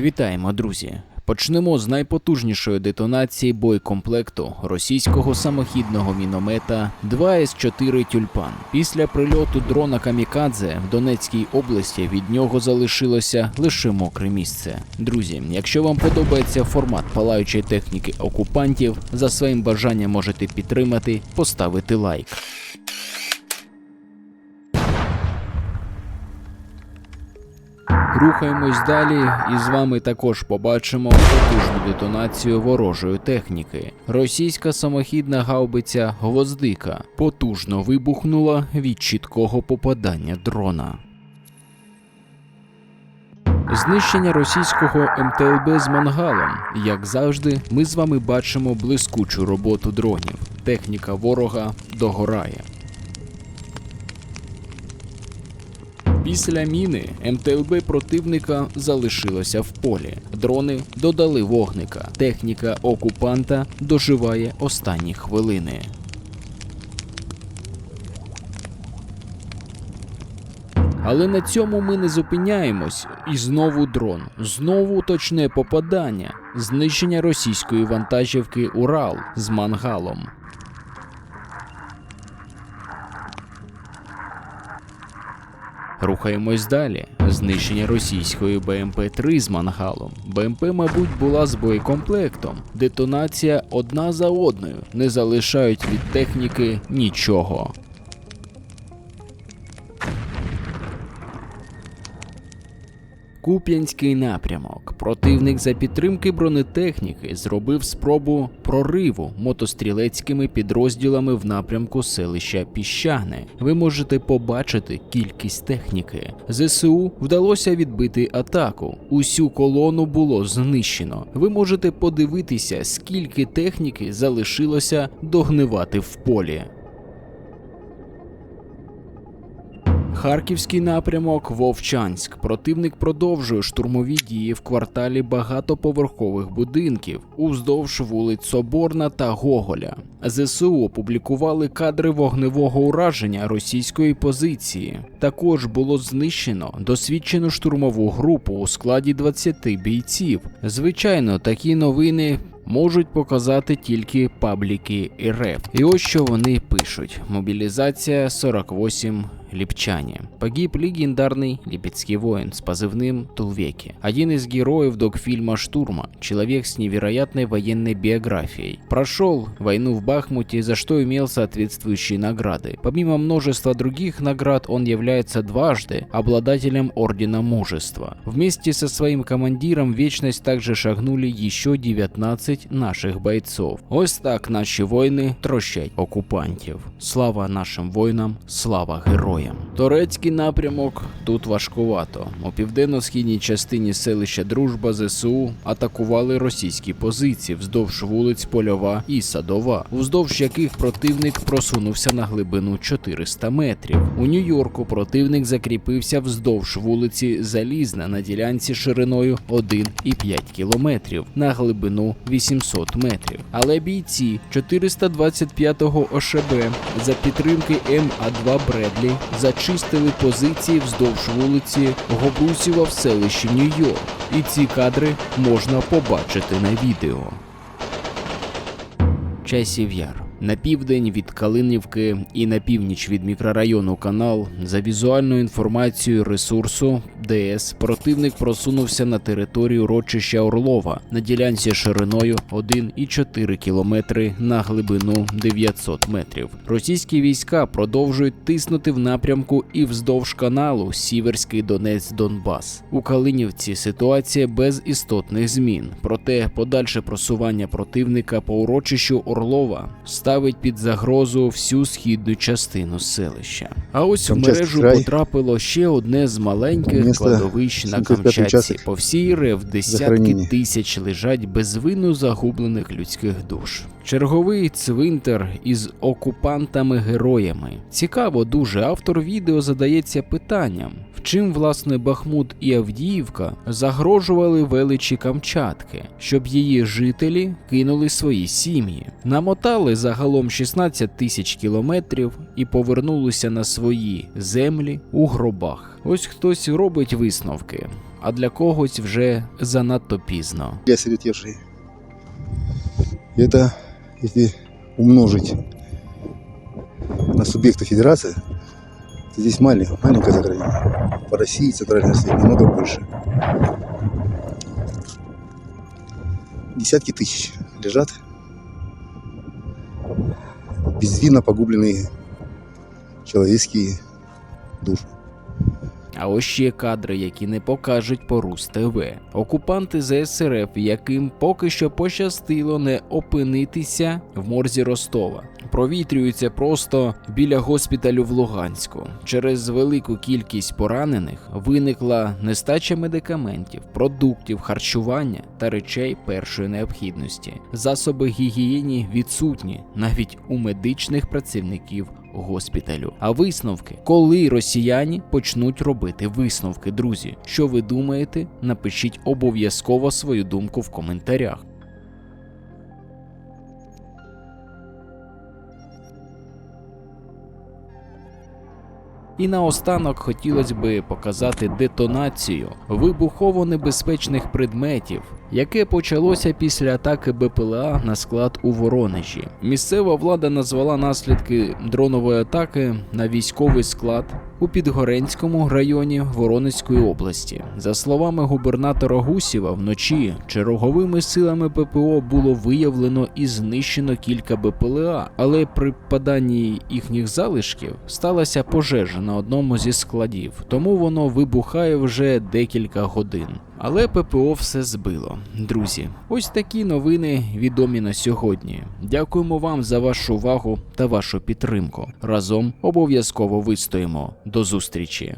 Вітаємо, друзі! Почнемо з найпотужнішої детонації боєкомплекту російського самохідного міномета 2С4 Тюльпан. Після прильоту дрона Камікадзе в Донецькій області від нього залишилося лише мокре місце. Друзі, якщо вам подобається формат палаючої техніки окупантів, за своїм бажанням можете підтримати, поставити лайк. Рухаємось далі, і з вами також побачимо потужну детонацію ворожої техніки. Російська самохідна гаубиця Гвоздика потужно вибухнула від чіткого попадання дрона. Знищення російського МТЛБ з мангалом. Як завжди, ми з вами бачимо блискучу роботу дронів. Техніка ворога догорає. Після міни МТЛБ противника залишилося в полі. Дрони додали вогника. Техніка окупанта доживає останні хвилини. Але на цьому ми не зупиняємось. І знову дрон, знову точне попадання, знищення російської вантажівки Урал з мангалом. Рухаємось далі. Знищення російської БМП-3 з мангалом. БМП, мабуть, була з боєкомплектом. Детонація одна за одною. Не залишають від техніки нічого. Куп'янський напрямок. Противник за підтримки бронетехніки зробив спробу прориву мотострілецькими підрозділами в напрямку селища Піщане. Ви можете побачити кількість техніки. ЗСУ вдалося відбити атаку. Усю колону було знищено. Ви можете подивитися, скільки техніки залишилося догнивати в полі. Харківський напрямок Вовчанськ. Противник продовжує штурмові дії в кварталі багатоповерхових будинків уздовж вулиць Соборна та Гоголя. ЗСУ опублікували кадри вогневого ураження російської позиції. Також було знищено досвідчену штурмову групу у складі 20 бійців. Звичайно, такі новини можуть показати тільки пабліки РФ. І ось що вони пишуть: мобілізація 48 Липчане. Погиб легендарный липецкий воин с позывным Тулвеки. Один из героев докфильма «Штурма». Человек с невероятной военной биографией. Прошел войну в Бахмуте, за что имел соответствующие награды. Помимо множества других наград, он является дважды обладателем Ордена Мужества. Вместе со своим командиром в вечность также шагнули еще 19 наших бойцов. Ось так наші воїни трощать окупантів. Слава нашим воїнам, слава героям. Турецький напрямок тут важкувато. У південно-східній частині селища Дружба ЗСУ атакували російські позиції вздовж вулиць Польова і Садова, уздовж яких противник просунувся на глибину 400 метрів. У Нью-Йорку противник закріпився вздовж вулиці Залізна на ділянці шириною 1,5 кілометрів на глибину 800 метрів. Але бійці 425-го ОШБ за підтримки МА2 Бредлі зачистили позиції вздовж вулиці Гобрусіва в селищі Нью-Йорк. І ці кадри можна побачити на відео. Часів Яр. На південь від Калинівки і на північ від мікрорайону Канал за візуальною інформацією ресурсу ДС противник просунувся на територію урочища Орлова на ділянці шириною 1,4 кілометри на глибину 900 метрів. Російські війська продовжують тиснути в напрямку і вздовж каналу Сіверський Донець Донбас. У Калинівці ситуація без істотних змін. Проте подальше просування противника по урочищу Орлова ставить під загрозу всю східну частину селища. А ось в мережу край. потрапило ще одне з маленьких кладовищ на Камчатці. По всій РФ десятки тисяч лежать безвинно загублених людських душ. Черговий цвинтар із окупантами-героями. Цікаво, дуже автор відео задається питанням. В чим власне Бахмут і Авдіївка загрожували величі Камчатки, щоб її жителі кинули свої сім'ї, намотали загалом 16 тисяч кілометрів і повернулися на свої землі у гробах. Ось хтось робить висновки. а для когось вже занадто пізно. для осиротевшей. И Это, если умножить на субъекты федерации, то здесь маленькое, маленькое заграждение. По России, Центральной России намного больше. Десятки тысяч лежат безвинно погубленные человеческие души. А ось ще кадри, які не покажуть по Рус ТВ. Окупанти ЗСРФ, яким поки що пощастило не опинитися в морзі Ростова. Провітрюються просто біля госпіталю в Луганську. Через велику кількість поранених виникла нестача медикаментів, продуктів, харчування та речей першої необхідності. Засоби гігієні відсутні навіть у медичних працівників госпіталю. А висновки, коли росіяни почнуть робити висновки, друзі, що ви думаєте? Напишіть обов'язково свою думку в коментарях. І наостанок хотілося би показати детонацію вибухово небезпечних предметів, яке почалося після атаки БПЛА на склад у Воронежі. Місцева влада назвала наслідки дронової атаки на військовий склад у Підгоренському районі Воронезької області. За словами губернатора Гусєва, вночі черговими силами ППО було виявлено і знищено кілька БПЛА, але при паданні їхніх залишків сталася пожежа на одному зі складів, тому воно вибухає вже декілька годин. Але ППО все збило. Друзі, ось такі новини відомі на сьогодні. Дякуємо вам за вашу увагу та вашу підтримку. Разом обов'язково вистоїмо. До зустрічі!